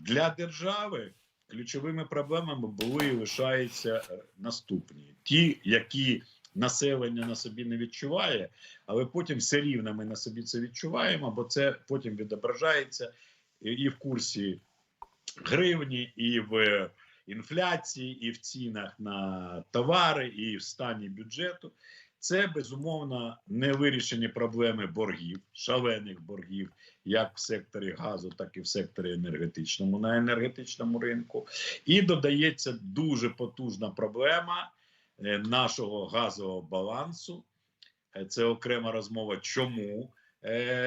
Для держави ключовими проблемами були і лишаються е, наступні: ті, які населення на собі не відчуває, але потім все рівно ми на собі це відчуваємо, бо це потім відображається і- і в курсі гривні, і в інфляції, і в цінах на товари, і в стані бюджету. Це безумовно не вирішені проблеми боргів, шалених боргів, як в секторі газу, так і в секторі енергетичному на енергетичному ринку. І додається дуже потужна проблема е, нашого газового балансу. Е, Це окрема розмова. Чому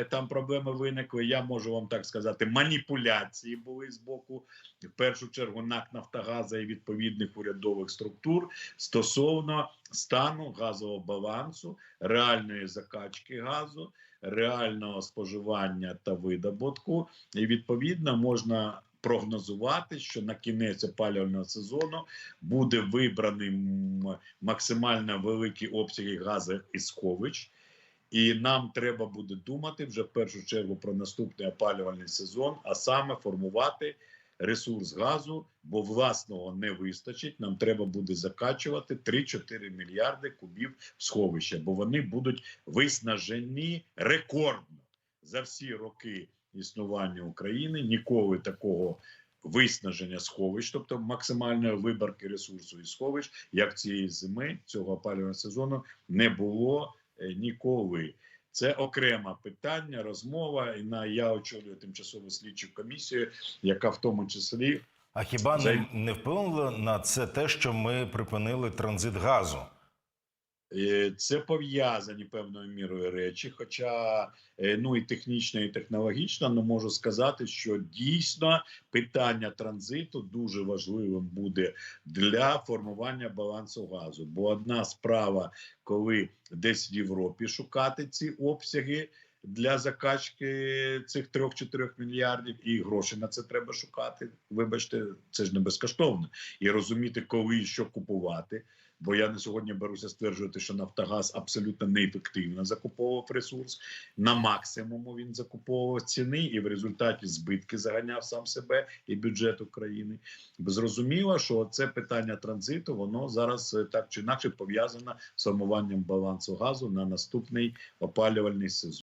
там проблеми виникли? Я можу вам так сказати, маніпуляції були з боку в першу чергу НАК Нафтогаза і відповідних урядових структур стосовно стану газового балансу, реальної закачки газу, реального споживання та видобутку, і відповідно можна. Прогнозувати, що на кінець опалювального сезону буде вибраний максимально великі обсяги газу із сховищ, і нам треба буде думати вже в першу чергу про наступний опалювальний сезон, а саме формувати ресурс газу, бо власного не вистачить. Нам треба буде закачувати 3-4 мільярди кубів в сховища, бо вони будуть виснажені рекордно за всі роки існування України. Ніколи такого. Виснаження сховищ, тобто максимальної виборки ресурсу і сховищ, як цієї зими цього опалювального сезону не було ніколи. Це окреме питання, розмова. І на я очолюю тимчасову слідчу комісію, яка в тому числі А хіба не, не вплинуло на це те, що ми припинили транзит газу? Е, Це пов'язані певною мірою речі, хоча е, ну і технічно, і технологічно, але можу сказати, що дійсно питання транзиту дуже важливим буде для формування балансу газу. Бо одна справа, коли десь в Європі шукати ці обсяги. Для закачки цих 3-4 мільярдів і гроші на це треба шукати. Вибачте, це ж не безкоштовно. І розуміти, коли і що купувати. Бо я на сьогодні беруся стверджувати, що Нафтогаз абсолютно неефективно закуповував ресурс. На максимуму він закуповував ціни, і в результаті збитки заганяв сам себе і бюджет України. Зрозуміло, що це питання транзиту, воно зараз е, так чи інакше пов'язано з формуванням балансу газу на наступний опалювальний сезон.